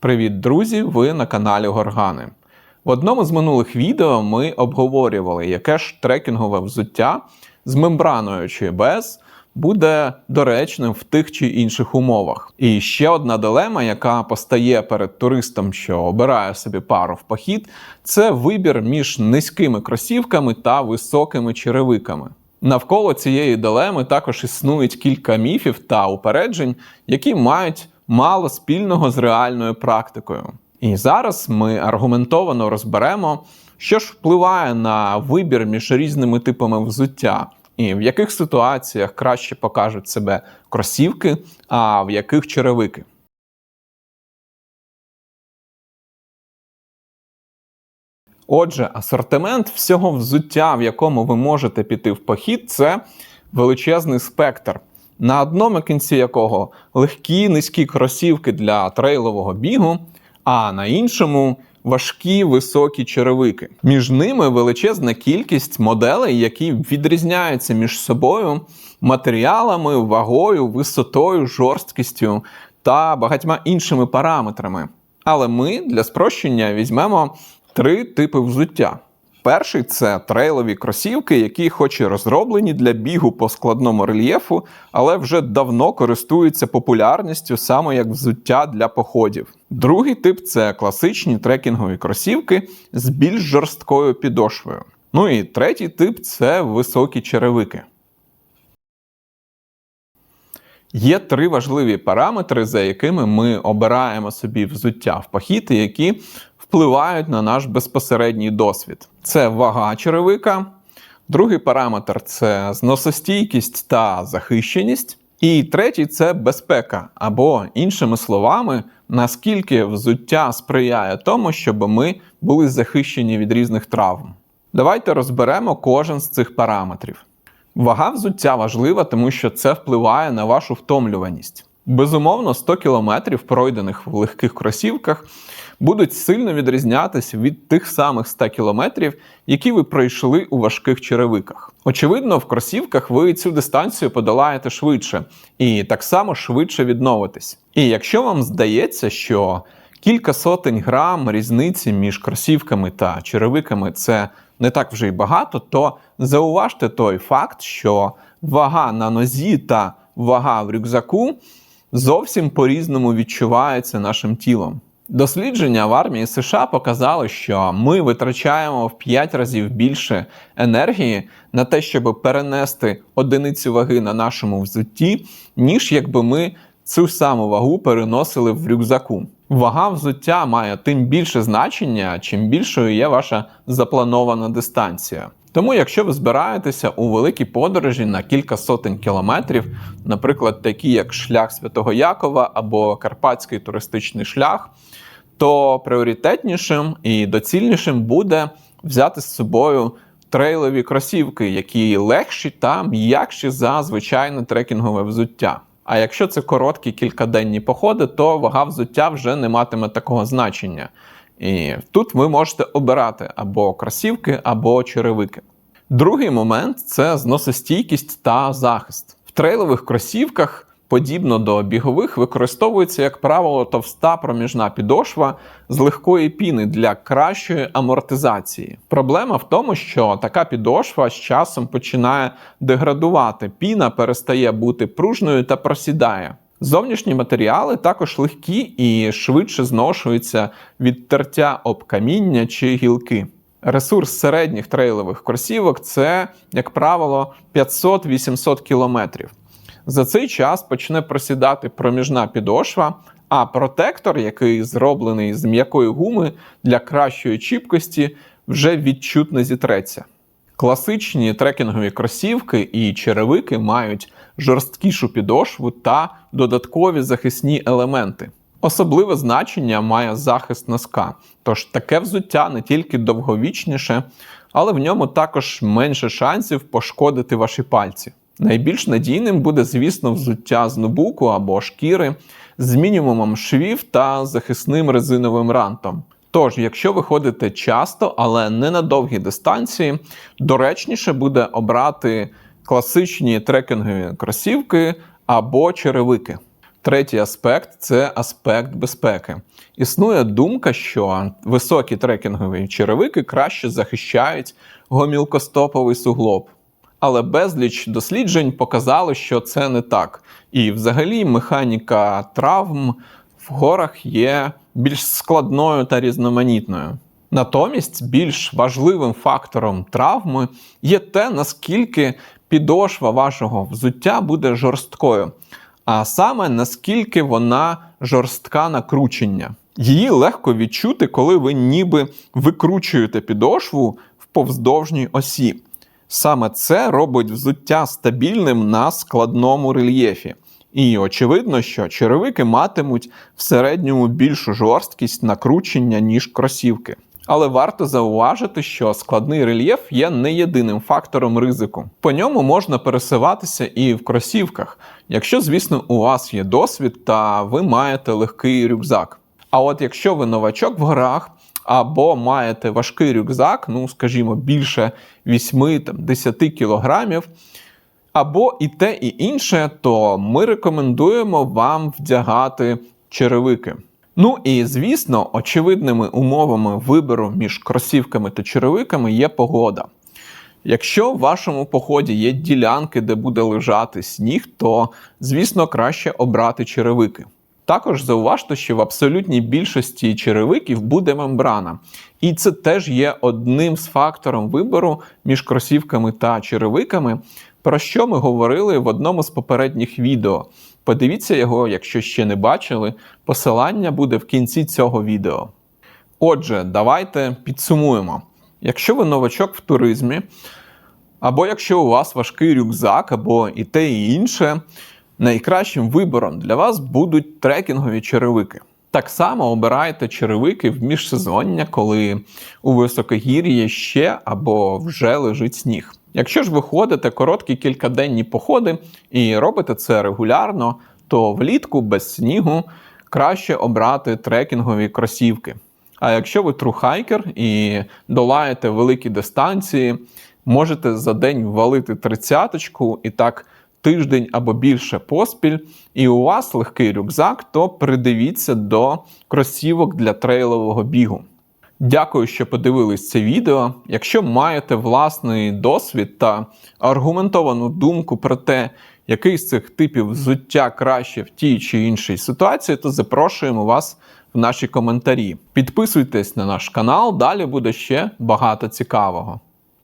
Привіт, друзі! Ви на каналі Горгани. В одному з минулих відео ми обговорювали, яке ж трекінгове взуття з мембраною чи без буде доречним в тих чи інших умовах. І ще одна дилема, яка постає перед туристом, що обирає собі пару в похід, це вибір між низькими кросівками та високими черевиками. Навколо цієї дилеми також існують кілька міфів та упереджень, які мають мало спільного з реальною практикою. І зараз ми аргументовано розберемо, що ж впливає на вибір між різними типами взуття, і в яких ситуаціях краще покажуть себе кросівки, а в яких черевики. Отже, асортимент всього взуття, в якому ви можете піти в похід, це величезний спектр, на одному кінці якого легкі низькі кросівки для трейлового бігу, а на іншому важкі високі черевики. Між ними величезна кількість моделей, які відрізняються між собою матеріалами, вагою, висотою, жорсткістю та багатьма іншими параметрами. Але ми для спрощення візьмемо три типи взуття. Перший це трейлові кросівки, які, хоч і розроблені для бігу по складному рельєфу, але вже давно користуються популярністю саме як взуття для походів. Другий тип це класичні трекінгові кросівки з більш жорсткою підошвою. Ну і третій тип це високі черевики. Є три важливі параметри, за якими ми обираємо собі взуття в похід, які впливають на наш безпосередній досвід. Це вага черевика. Другий параметр це зносостійкість та захищеність. І третій це безпека, або, іншими словами, наскільки взуття сприяє тому, щоб ми були захищені від різних травм. Давайте розберемо кожен з цих параметрів. Вага взуття важлива, тому що це впливає на вашу втомлюваність. Безумовно, 100 кілометрів, пройдених в легких кросівках, будуть сильно відрізнятися від тих самих 100 кілометрів, які ви пройшли у важких черевиках. Очевидно, в кросівках ви цю дистанцію подолаєте швидше і так само швидше відновитесь. І якщо вам здається, що кілька сотень грам різниці між кросівками та черевиками це не так вже й багато, то зауважте той факт, що вага на нозі та вага в рюкзаку зовсім по-різному відчувається нашим тілом. Дослідження в армії США показали, що ми витрачаємо в 5 разів більше енергії на те, щоб перенести одиницю ваги на нашому взутті, ніж якби ми цю саму вагу переносили в рюкзаку. Вага взуття має тим більше значення, чим більшою є ваша запланована дистанція. Тому, якщо ви збираєтеся у великій подорожі на кілька сотень кілометрів, наприклад, такі як шлях Святого Якова або Карпатський туристичний шлях, то пріоритетнішим і доцільнішим буде взяти з собою трейлові кросівки, які легші та м'якші за звичайне трекінгове взуття. А якщо це короткі кількаденні походи, то вага взуття вже не матиме такого значення. І тут ви можете обирати або кросівки, або черевики. Другий момент це зносостійкість та захист. В трейлових кросівках, подібно до бігових, використовується, як правило, товста проміжна підошва з легкої піни для кращої амортизації. Проблема в тому, що така підошва з часом починає деградувати, піна перестає бути пружною та просідає. Зовнішні матеріали також легкі і швидше зношуються від тертя об каміння чи гілки. Ресурс середніх трейлових кросівок це, як правило, 500-800 кілометрів. За цей час почне просідати проміжна підошва, а протектор, який зроблений з м'якої гуми для кращої чіпкості, вже відчутно зітреться. Класичні трекінгові кросівки і черевики мають жорсткішу підошву та додаткові захисні елементи. Особливе значення має захист носка, тож таке взуття не тільки довговічніше, але в ньому також менше шансів пошкодити ваші пальці. Найбільш надійним буде, звісно, взуття з нобуку або шкіри з мінімумом швів та захисним резиновим рантом. Тож, якщо ви ходите часто, але не на довгі дистанції, доречніше буде обрати класичні трекінгові кросівки або черевики. Третій аспект це аспект безпеки. Існує думка, що високі трекінгові черевики краще захищають гомілкостоповий суглоб. Але безліч досліджень показали, що це не так. І взагалі механіка травм в горах є більш складною та різноманітною. Натомість більш важливим фактором травми є те, наскільки підошва вашого взуття буде жорсткою, а саме наскільки вона жорстка на кручення. Її легко відчути, коли ви ніби викручуєте підошву в повздовжній осі. Саме це робить взуття стабільним на складному рельєфі. І очевидно, що черевики матимуть в середньому більшу жорсткість накручення, ніж кросівки. Але варто зауважити, що складний рельєф є не єдиним фактором ризику. По ньому можна пересуватися і в кросівках, якщо, звісно, у вас є досвід та ви маєте легкий рюкзак. А от якщо ви новачок в горах або маєте важкий рюкзак, ну скажімо, більше 8-10 кілограмів, або і те, і інше, то ми рекомендуємо вам вдягати черевики. Ну і звісно, очевидними умовами вибору між кросівками та черевиками є погода. Якщо в вашому поході є ділянки, де буде лежати сніг, то звісно краще обрати черевики. Також зауважте, що в абсолютній більшості черевиків буде мембрана, і це теж є одним з фактором вибору між кросівками та черевиками, про що ми говорили в одному з попередніх відео. Подивіться його, якщо ще не бачили. Посилання буде в кінці цього відео. Отже, давайте підсумуємо. Якщо ви новачок в туризмі, або якщо у вас важкий рюкзак, або і те, і інше, найкращим вибором для вас будуть трекінгові черевики. Так само обирайте черевики в міжсезоння, коли у високогір'ї ще або вже лежить сніг. Якщо ж ви ходите короткі кількаденні походи і робите це регулярно, то влітку без снігу краще обрати трекінгові кросівки. А якщо ви трухайкер і долаєте великі дистанції, можете за день валити тридцяточку і так тиждень або більше поспіль, і у вас легкий рюкзак, то придивіться до кросівок для трейлового бігу. Дякую, що подивились це відео. Якщо маєте власний досвід та аргументовану думку про те, який з цих типів взуття краще в тій чи іншій ситуації, то запрошуємо вас в наші коментарі. Підписуйтесь на наш канал, далі буде ще багато цікавого.